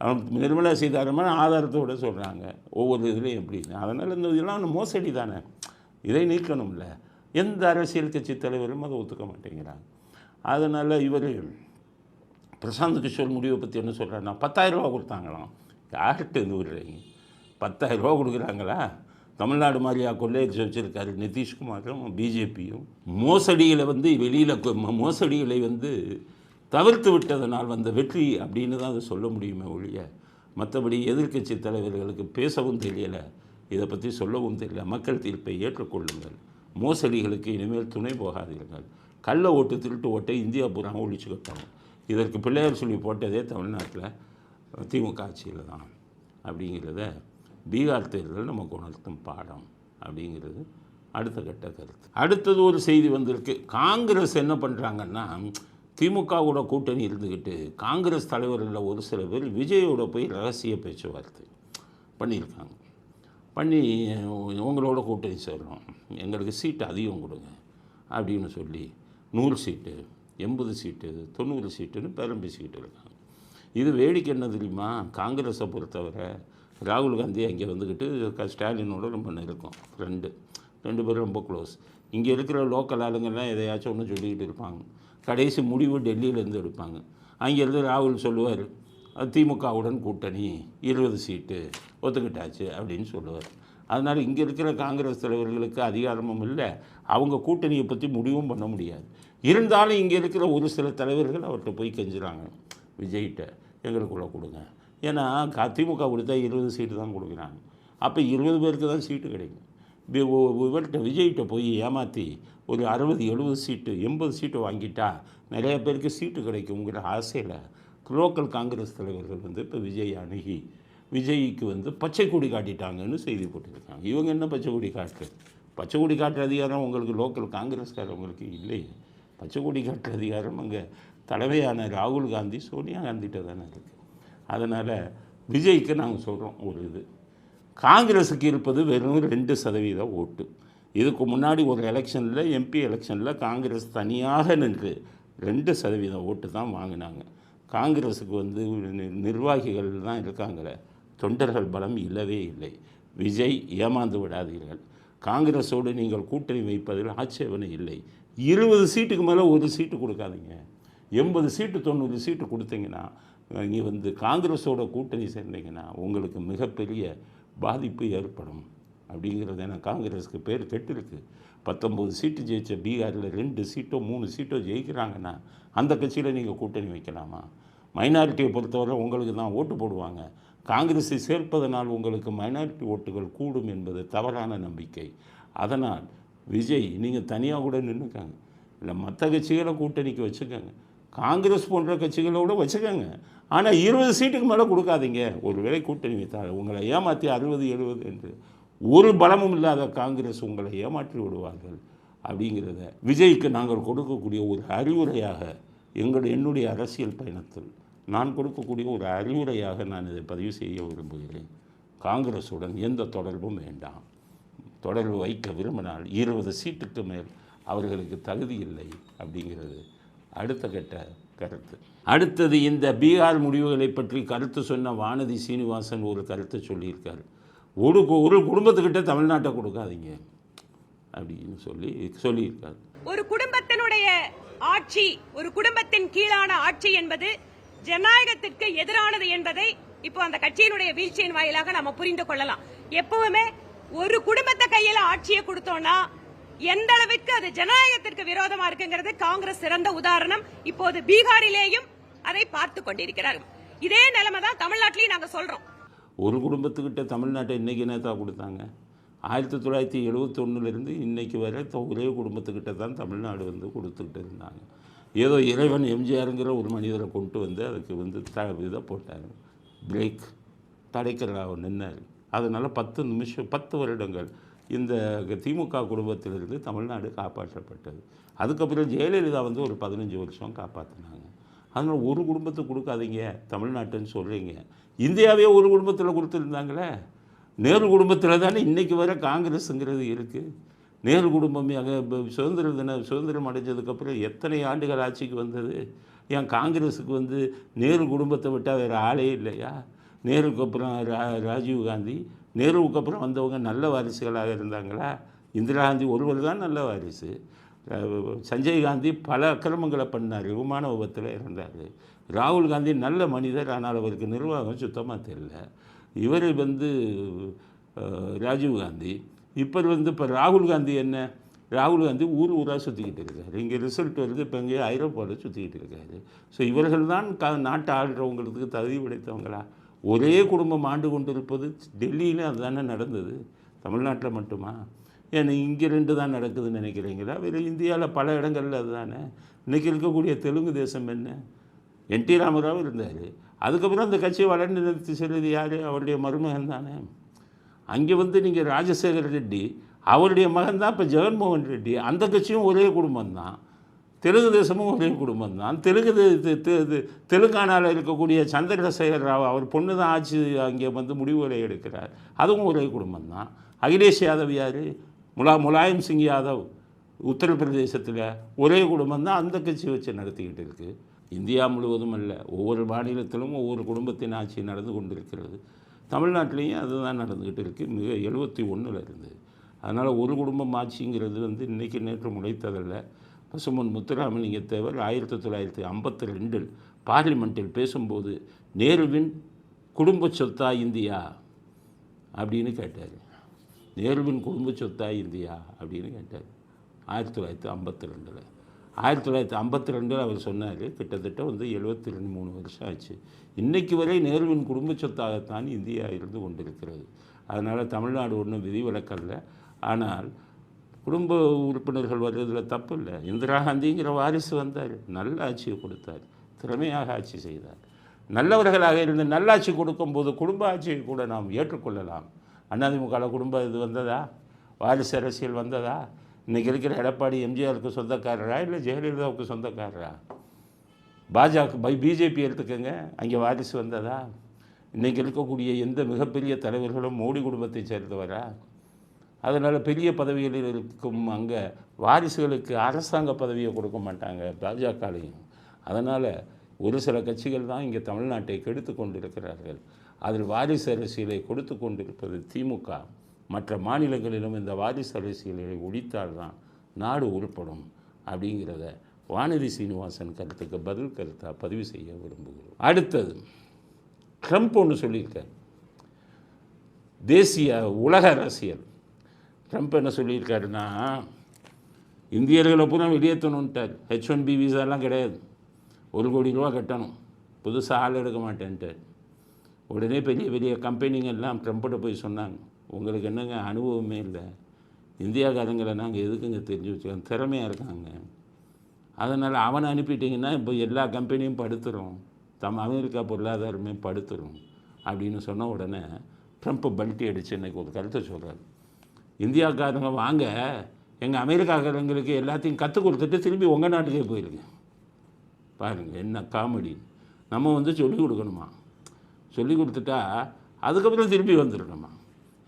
Speaker 1: அவன் நிர்மலா சீதாராமன் ஆதாரத்தோட சொல்கிறாங்க ஒவ்வொரு இதுலேயும் எப்படின்னு. அதனால் இந்த இதெல்லாம் மோசடி தானே. இதை நீக்கணும்ல. எந்த அரசியல் கட்சி தலைவரும் அதை ஒத்துக்க மாட்டேங்கிறாங்க. அதனால் இவர் பிரசாந்த் கிஷோர் முடிவை பற்றி என்ன சொல்கிறாருன்னா பத்தாயிரம் ரூபா கொடுத்தாங்களாம். யார்கிட்ட இருந்து விடுறீங்க பத்தாயிரம் ரூபா கொடுக்குறாங்களா? தமிழ்நாடு மாதிரியா கொள்ளையடிச்சு வச்சுருக்காரு நிதிஷ்குமாரும் பிஜேபியும். மோசடிகளை வந்து வெளியில் மோசடிகளை வந்து தவிர்த்து விட்டதனால் வந்த வெற்றி அப்படின்னு தான் அதை சொல்ல முடியுமே ஒழிய மற்றபடி எதிர்க்கட்சி தலைவர்களுக்கு பேசவும் தெரியலை. இதை பற்றி சொல்லவும் தெரியல. மக்கள் தீர்ப்பை ஏற்றுக்கொள்ளுங்கள். மோசடிகளுக்கு இனிமேல் துணை போகாதீர்கள். கள்ள ஓட்டு திருட்டு ஓட்டை இந்தியா பூரா ஒழிச்சு கட்டணும். இதற்கு பிள்ளையார் சொல்லி போட்டதே தமிழ்நாட்டில் திமுக ஆட்சியில் தான். அப்படிங்கிறத பீகார் தேர்தல் நமக்கு உணர்த்தும் பாடம் அப்படிங்கிறது அடுத்த கட்ட கருத்து. அடுத்தது ஒரு செய்தி வந்திருக்கு. காங்கிரஸ் என்ன பண்ணுறாங்கன்னா திமுகவோட கூட்டணி இருந்துக்கிட்டு காங்கிரஸ் தலைவர்களில் ஒரு சில பேர் விஜயோட போய் ரகசிய பேச்சுவார்த்தை பண்ணியிருக்காங்க. பண்ணி உங்களோட கூட்டணி சேர்றோம் எங்களுக்கு சீட்டு அதிகம் கொடுங்க அப்படின்னு சொல்லி நூறு சீட்டு எண்பது சீட்டு தொண்ணூறு சீட்டுன்னு பேரம் பேசிக்கிட்டு இருக்காங்க இது வேடிக்கை என்ன தெரியுமா? காங்கிரஸை பொறுத்தவரை ராகுல் காந்தி அங்கே வந்துக்கிட்டு க- ஸ்டாலினோட ரொம்ப நெருக்கம் ஃப்ரெண்டு ரெண்டு பேரும் ரொம்ப க்ளோஸ் இங்கே இருக்கிற லோக்கல் ஆளுங்கெல்லாம் எதையாச்சும் ஒன்று சொல்லிக்கிட்டு இருப்பாங்க. கடைசி முடிவு டெல்லியிலேருந்து எடுப்பாங்க. அங்கேருந்து ராகுல் சொல்லுவார் திமுகவுடன் கூட்டணி இருபது சீட்டு. ஒத்துக்கிட்டாச்சு அப்படின்னு சொல்லுவார். அதனால் இங்கே இருக்கிற காங்கிரஸ் தலைவர்களுக்கு அதிகாரமும் இல்லை. அவங்க கூட்டணியை பற்றி முடிவும் பண்ண முடியாது. இருந்தாலும் இங்கே இருக்கிற ஒரு சில தலைவர்கள் அவர்கிட்ட போய் கெஞ்சுறாங்க. விஜய்கிட்ட எங்களுக்குள்ளே கொடுங்க. ஏன்னா க- திமுக கொடுத்தா இருபது சீட்டு தான் கொடுக்குறாங்க. அப்போ இருபது பேருக்கு தான் சீட்டு கிடைக்கும். இவர்கிட்ட விஜய்கிட்ட போய் ஏமாற்றி ஒரு அறுபது எழுபது சீட்டு எண்பது சீட்டு வாங்கிட்டா நிறைய பேருக்கு சீட்டு கிடைக்குங்கிற ஆசையில் லோக்கல் காங்கிரஸ் தலைவர்கள் வந்து இப்போ விஜய் அணுகி விஜய்க்கு வந்து பச்சை கொடி காட்டிட்டாங்கன்னு செய்தி போட்டிருக்காங்க. இவங்க என்ன பச்சை கொடி காட்டு பச்சை கொடி காட்டுற அதிகாரம் உங்களுக்கு லோக்கல் காங்கிரஸ்காரவங்களுக்கு இல்லையே பச்சை கொடி காட்டுற அதிகாரம் அங்கே தலைமையான ராகுல் காந்தி சோனியா காந்திகிட்ட தானே இருக்குது அதனால் விஜய்க்கு நாங்கள் சொல்கிறோம் ஒரு இது. காங்கிரஸுக்கு இருப்பது வெறும் ரெண்டு சதவீத ஓட்டு. இதுக்கு முன்னாடி ஒரு எலெக்ஷனில் எம்பி எலெக்ஷனில் காங்கிரஸ் தனியாக நின்று ரெண்டு சதவீதம் ஓட்டு தான் வாங்கினாங்க. காங்கிரஸுக்கு வந்து நிர்வாகிகள் தான் இருக்காங்களே தொண்டர்கள் பலம் இல்லவே இல்லை. விஜய் ஏமாந்து விடாதீர்கள். காங்கிரஸோடு நீங்கள் கூட்டணி வைப்பதில் ஆட்சேபனை இல்லை. இருபது சீட்டுக்கு மேலே ஒரு சீட்டு கொடுக்காதீங்க. எண்பது சீட்டு தொண்ணூறு சீட்டு கொடுத்தீங்கன்னா நீங்கள் வந்து காங்கிரஸோட கூட்டணி சேர்ந்தீங்கன்னா உங்களுக்கு மிகப்பெரிய பாதிப்பு ஏற்படும். அப்படிங்கிறது ஏன்னா காங்கிரஸுக்கு பேர் கெட்டிருக்கு. பத்தொம்போது சீட்டு ஜெயித்த பீகாரில் ரெண்டு சீட்டோ மூணு சீட்டோ ஜெயிக்கிறாங்கன்னா அந்த கட்சியில் நீங்கள் கூட்டணி வைக்கலாமா? மைனாரிட்டியை பொறுத்தவரை உங்களுக்கு தான் ஓட்டு போடுவாங்க. காங்கிரஸை சேர்ப்பதனால் உங்களுக்கு மைனாரிட்டி ஓட்டுகள் கூடும் என்பது தவறான நம்பிக்கை. அதனால் விஜய் நீங்கள் தனியாக கூட நின்றுக்காங்க இல்லை மற்ற கட்சிகளை கூட்டணிக்கு வச்சுக்கோங்க. காங்கிரஸ் போன்ற கட்சிகளோட வச்சுக்கோங்க. ஆனால் இருபது சீட்டுக்கு மேலே கொடுக்காதீங்க. ஒரு வேளை கூட்டணி வைத்தால் உங்களை ஏமாற்றி அறுபது எழுபது என்று ஒரு பலமும் இல்லாத காங்கிரஸ் உங்களை ஏமாற்றி விடுவார்கள் அப்படிங்கிறத விஜய்க்கு நாங்கள் கொடுக்கக்கூடிய ஒரு அறிவுரையாக எங்கள் என்னுடைய அரசியல் பயணத்தில் நான் கொடுக்கக்கூடிய ஒரு அறிவுரையாக நான் இதை பதிவு செய்ய விரும்புகிறேன். காங்கிரஸுடன் எந்த தொடர்பும் வேண்டாம். தொடர்பு வைக்க விரும்பினால் இருபது சீட்டுக்கு மேல் அவர்களுக்கு தகுதி இல்லை அப்படிங்கிறது அடுத்த கட்ட கருத்து. அடுத்தது இந்த பீகார் முடிவுகளை பற்றி கருத்து சொன்ன வானதி சீனிவாசன் ஒரு கருத்தை சொல்லியிருக்காரு. ஒரு ஒரு குடும்பத்துக்கிட்ட தமிழ்நாட்டை கொடுக்காதீங்க அப்படின்னு சொல்லி சொல்லியிருக்காரு.
Speaker 4: ஒரு குடும்பத்தினுடைய ஆட்சி ஒரு குடும்பத்தின் கீழான ஆட்சி என்பது ஜனநாயகத்திற்கு எதிரானது என்பதை இப்போ அந்த கட்சியினுடைய வீழ்ச்சியின் வாயிலாக நம்ம புரிந்து கொள்ளலாம். எப்பவுமே ஒரு குடும்பத்தை கையில ஆட்சியை கொடுத்தோம்னா எந்த அளவுக்கு அது ஜனநாயகத்திற்கு விரோதமா இருக்குங்கிறது காங்கிரஸ் சிறந்த உதாரணம். இப்போது பீகாரிலேயும் அதை பார்த்து கொண்டிருக்கிறார்கள் இதே நிலைமை தான் தமிழ்நாட்டிலையும் நாங்கள் சொல்றோம்.
Speaker 1: ஒரு குடும்பத்துக்கிட்ட தமிழ்நாட்டை இன்னைக்கு நேத்தா கொடுத்தாங்க? ஆயிரத்தி தொள்ளாயிரத்தி எழுபத்தொன்னுலேருந்து இன்னைக்கு வரை ஒரே குடும்பத்துக்கிட்ட தான் தமிழ்நாடு வந்து கொடுத்துக்கிட்டு இருந்தாங்க. ஏதோ இறைவன் எம்ஜிஆருங்கிற ஒரு மனிதரை கொண்டு வந்து அதுக்கு வந்து த இதை போட்டார். பிரேக். தடைக்கிறா நின்னார். அதனால் பத்து நிமிஷம் பத்து வருடங்கள் இந்த திமுக குடும்பத்திலிருந்து தமிழ்நாடு காப்பாற்றப்பட்டது. அதுக்கப்புறம் ஜெயலலிதா வந்து ஒரு பதினஞ்சு வருஷம் காப்பாற்றினாங்க அதனால் ஒரு குடும்பத்துக்கு கொடுக்காதீங்க தமிழ்நாட்டுன்னு சொல்கிறீங்க இந்தியாவே ஒரு குடும்பத்தில் கொடுத்துருந்தாங்களே. நேரு குடும்பத்தில் தானே இன்றைக்கி வர காங்கிரஸுங்கிறது இருக்குது நேரு குடும்பம் அங்கே சுதந்திர தின சுதந்திரம் அடைஞ்சதுக்கப்புறம் எத்தனை ஆண்டுகள் ஆட்சிக்கு வந்தது? ஏன் காங்கிரஸுக்கு வந்து நேரு குடும்பத்தை விட்டால் வேறு ஆளே இல்லையா? நேருக்கு அப்புறம் ரா ராஜீவ் காந்தி நேருவுக்கு அப்புறம் வந்தவங்க நல்ல வாரிசுகளாக இருந்தாங்களா? இந்திரா காந்தி ஒருவர் தான் நல்ல வாரிசு. சஞ்சய் காந்தி பல அக்கிரமங்களை பண்ணார் விமான விபத்தில் இறந்தார். ராகுல் காந்தி நல்ல மனிதர் ஆனால் அவருக்கு நிர்வாகம் சுத்தமாக தெரியல. இவர் வந்து ராஜீவ் காந்தி இப்போ வந்து இப்போ ராகுல் காந்தி என்ன? ராகுல் காந்தி ஊர் ஊராக சுற்றிக்கிட்டு இருக்காரு. இங்கே ரிசல்ட் வருது இப்போ இங்கே ஐரோப்பாவில் சுற்றிக்கிட்டு இருக்காரு. ஸோ இவர்கள் தான் க நாட்டை ஆள்றவங்களுக்கு தகுதி படைத்தவங்களா? ஒரே குடும்பம் ஆண்டு கொண்டிருப்பது டெல்லியிலும் அதுதானே நடந்தது? தமிழ்நாட்டில் மட்டுமா? ஏன்னா இங்கே ரெண்டு தான் நடக்குதுன்னு நினைக்கிறீங்களா? வேறு இந்தியாவில் பல இடங்களில் அதுதானே? இன்றைக்கி இருக்கக்கூடிய தெலுங்கு தேசம் என்ன? என் டி ராமராவ் இருந்தார். அதுக்கப்புறம் அந்த கட்சியை வளர்ந்து நிறுத்தி செல்வது யார்? அவருடைய மருமகன் தானே அங்கே வந்து நீங்கள் ராஜசேகர் ரெட்டி அவருடைய மகன் தான் இப்போ ஜெகன்மோகன் ரெட்டி. அந்த கட்சியும் ஒரே குடும்பம் தான். தெலுங்கு தேசமும் ஒரே குடும்பம் தான். தெலுங்கு தெ- தெலுங்கானாவில் இருக்கக்கூடிய சந்திரசேகர் ராவ் அவர் பொண்ணு தான் ஆட்சி அங்கே வந்து முடிவுகளை எடுக்கிறார். அதுவும் ஒரே குடும்பம் தான். அகிலேஷ் யாதவ் யார்? முலா முலாயம் சிங் யாதவ் உத்தரப்பிரதேசத்தில் ஒரே குடும்பம் தான் அந்த கட்சி வச்சு நடத்திக்கிட்டு இருக்குது இந்தியா முழுவதும் அல்ல ஒவ்வொரு மாநிலத்திலும் ஒவ்வொரு குடும்பத்தின் ஆட்சி நடந்து கொண்டிருக்கிறது. தமிழ்நாட்டிலையும் அதுதான் நடந்துக்கிட்டு இருக்குது மிக எழுபத்தி ஒன்றில் இருந்து. அதனால் ஒரு குடும்பம் ஆட்சிங்கிறது வந்து இன்றைக்கி நேற்று முளைத்ததல்ல பசுமன் முத்துராமலிங்க தேவர் ஆயிரத்தி தொள்ளாயிரத்தி ஐம்பத்தி ரெண்டில் பார்லிமெண்ட்டில் பேசும்போது நேருவின் குடும்ப சொத்தா இந்தியா அப்படின்னு கேட்டார். நேருவின் குடும்ப சொத்தா இந்தியா அப்படின்னு கேட்டார். ஆயிரத்தி தொள்ளாயிரத்தி ஐம்பத்தி ரெண்டில். ஆயிரத்தி தொள்ளாயிரத்தி ஐம்பத்தி ரெண்டில் அவர் சொன்னார் கிட்டத்தட்ட வந்து எழுபத்தி ரெண்டு மூணு வருஷம் ஆச்சு. இன்றைக்கு வரை நேருவின் குடும்ப சொத்தாகத்தான் இந்தியா இருந்து கொண்டிருக்கிறது. அதனால் தமிழ்நாடு ஒன்றும் விதிவிலக்கல்ல. ஆனால் குடும்ப உறுப்பினர்கள் வர்றதில் தப்பு இல்லை இந்திரா காந்திங்கிற வாரிசு வந்தார். நல்ல ஆட்சியை கொடுத்தார். திறமையாக ஆட்சி செய்தார். நல்லவர்களாக இருந்து நல்லாட்சி கொடுக்கும்போது குடும்ப ஆட்சியை கூட நாம் ஏற்றுக்கொள்ளலாம். அதிமுகவில் குடும்ப இது வந்ததா? வாரிசு அரசியல் வந்ததா? இன்றைக்கி இருக்கிற எடப்பாடி எம்ஜிஆருக்கு சொந்தக்காரரா இல்லை ஜெயலலிதாவுக்கு சொந்தக்காரரா? பாஜக பை பிஜேபி எடுத்துக்கோங்க. அங்கே வாரிசு வந்ததா? இன்றைக்கி இருக்கக்கூடிய எந்த மிகப்பெரிய தலைவர்களும் மோடி குடும்பத்தை சேர்ந்தவரா? அதனால் பெரிய பதவிகளில் இருக்கும் அங்கே வாரிசுகளுக்கு அரசாங்க பதவியை கொடுக்க மாட்டாங்க பாஜகலையும். அதனால் ஒரு சில கட்சிகள் தான் இங்கே தமிழ்நாட்டை கெடுத்து கொண்டிருக்கிறார்கள். அதில் வாரிசு அரசியலை கொடுத்து கொண்டிருப்பது திமுக. மற்ற மாநிலங்களிலும் இந்த வாரிசு அரசியலை ஒழித்தால்தான் நாடு உருப்படும் அப்படிங்கிறத வானதி சீனிவாசன் கருத்துக்கு பதில் கருத்தாக பதிவு செய்ய விரும்புகிறோம். அடுத்தது ட்ரம்ப் ஒன்று சொல்லியிருக்கார். தேசிய உலக அரசியல். ட்ரம்ப் என்ன சொல்லியிருக்காருன்னா இந்தியர்களை பூரா வெளியேற்றணுன்ட்டார் ஹெச் ஒன் பி விசாலாம் கிடையாது. ஒரு கோடி ரூபா கட்டணும். புதுசாக ஆள் எடுக்க மாட்டேன்ட்டார். உடனே பெரிய பெரிய கம்பெனிங்க எல்லாம் ட்ரம்ப்கிட்ட போய் சொன்னாங்க. உங்களுக்கு என்னங்க அனுபவமே இல்லை? இந்தியாக்காரங்களை நாங்கள் எதுக்குங்க தெரிஞ்சு வச்சுக்கோங்க திறமையாக இருக்காங்க. அதனால் அவனை அனுப்பிட்டிங்கன்னா இப்போ எல்லா கம்பெனியும் படுத்துரும். தம் அமெரிக்கா பொருளாதாரமே படுத்துரும். அப்படின்னு சொன்ன உடனே ட்ரம்ப் பல்ட்டி அடிச்சு இன்னைக்கு ஒரு கருத்தை சொல்கிறார் இந்தியாக்காரங்க வாங்க எங்கள் அமெரிக்காக்காரங்களுக்கு எல்லாத்தையும் கற்றுக் கொடுத்துட்டு திரும்பி உங்கள் நாட்டுக்கே போயிருக்கு பாருங்கள் என்ன காமெடி. நம்ம வந்து சொல்லிக் கொடுக்கணுமா? சொல்லி கொடுத்துட்டா அதுக்கப்புறம் திரும்பி வந்துடணுமா?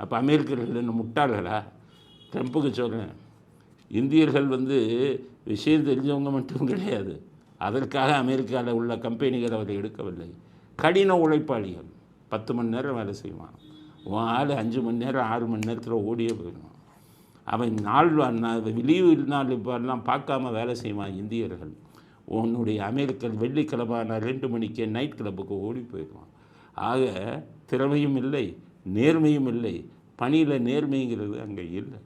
Speaker 1: அப்போ அமெரிக்கர்கள் என்ன முட்டாள்களா? ட்ரம்ப்புக்கு சொல்கிறேன் இந்தியர்கள் வந்து விஷயம் தெரிஞ்சவங்க மட்டும் கிடையாது. அதற்காக அமெரிக்காவில் உள்ள கம்பெனிகள் அவரை எடுக்கவில்லை. கடின உழைப்பாளிகள். பத்து மணி நேரம் வேலை செய்வான். உன் ஆள் அஞ்சு மணி நேரம் ஆறு மணி நேரத்தில் ஓடியே போயிடுவான். அவன் நாள் லீவு நாள் இப்போல்லாம் பார்க்காம வேலை செய்வான் இந்தியர்கள். உன்னுடைய அமெரிக்கன் வெள்ளிக்கிழமை நான் ரெண்டு மணிக்கே நைட் கிளப்புக்கு ஓடி போயிடுவான். ஆக திறமையும் இல்லை. நேர்மையும் இல்லை. பணியில் நேர்மைங்கிறது அங்கே இல்லை.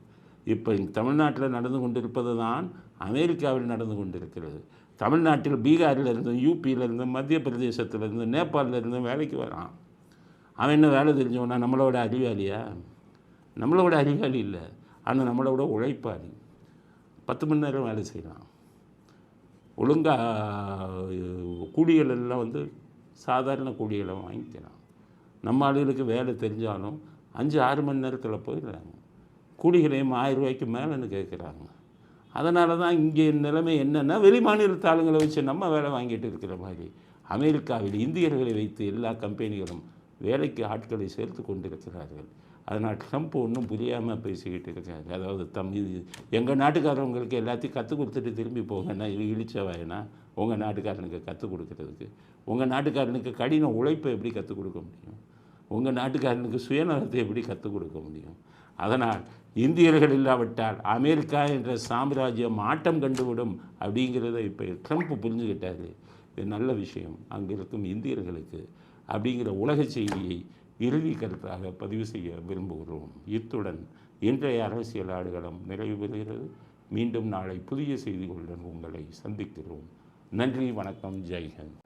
Speaker 1: இப்போ தமிழ்நாட்டில் நடந்து கொண்டிருப்பது தான் அமெரிக்காவில் நடந்து கொண்டிருக்கிறது. தமிழ்நாட்டில் பீகாரில் இருந்தும் யூபியில் இருந்தும் மத்திய பிரதேசத்தில் இருந்தும் நேபாளில் இருந்தும் வேலைக்கு வரான். அவன் என்ன வேலை தெரிஞ்சவனா? நம்மளோட அறிவாளியா? நம்மளோட அறிவாளி இல்லை. ஆனால் நம்மளோட உழைப்பாளி. பத்து மணி நேரம் வேலை செய்யலாம் ஒழுங்காக கூலிகள் எல்லாம் வந்து சாதாரண கூலிகளை வாங்கிக்கிறான் நம்ம ஆளுகளுக்கு வேலை தெரிஞ்சாலும் அஞ்சு ஆறு மணி நேரத்தில் போயிடுறாங்க. கூலிகளையும் ஆயிரம் ரூபாய்க்கு மேலேன்னு கேட்குறாங்க. அதனால தான் இங்கே நிலைமை என்னென்னா வெளிமாநிலத்து ஆளுங்களை வச்சு நம்ம வேலை வாங்கிட்டு இருக்கிற மாதிரி. அமெரிக்காவில் இந்தியர்களை வைத்து எல்லா கம்பெனிகளும் வேலைக்கு ஆட்களை சேர்த்து கொண்டிருக்கிறார்கள். அதனால் ட்ரம்ப் ஒன்றும் புரியாமல் பேசிக்கிட்டு இருக்காரு. அதாவது தம் இது எங்கள் நாட்டுக்காரவங்களுக்கு எல்லாத்தையும் கற்றுக் கொடுத்துட்டு திரும்பி போங்கன்னா இது இழிச்சவாயினா உங்கள் நாட்டுக்காரனுக்கு கற்றுக் கொடுக்கறதுக்கு. உங்கள் நாட்டுக்காரனுக்கு கடின உழைப்பை எப்படி கற்றுக் கொடுக்க முடியும்? உங்கள் நாட்டுக்காரனுக்கு சுயநலத்தை எப்படி கற்றுக் கொடுக்க முடியும்? அதனால் இந்தியர்கள் இல்லாவிட்டால் அமெரிக்கா என்ற சாம்ராஜ்யம் ஆட்டம் கண்டுவிடும் அப்படிங்கிறத இப்போ ட்ரம்ப் புரிஞ்சுக்கிட்டாரு. இது நல்ல விஷயம். அங்கே இருக்கும் இந்தியர்களுக்கு அப்படிங்கிற உலக செய்தியை இறுதி கருத்தாக பதிவு செய்ய விரும்புகிறோம். இத்துடன் இன்றைய அரசியல் ஆடுகளம் நிறைவு பெறுகிறது. மீண்டும் நாளை புதிய செய்திகளுடன் உங்களை சந்திக்கிறோம். நன்றி வணக்கம் ஜெய்ஹந்த்.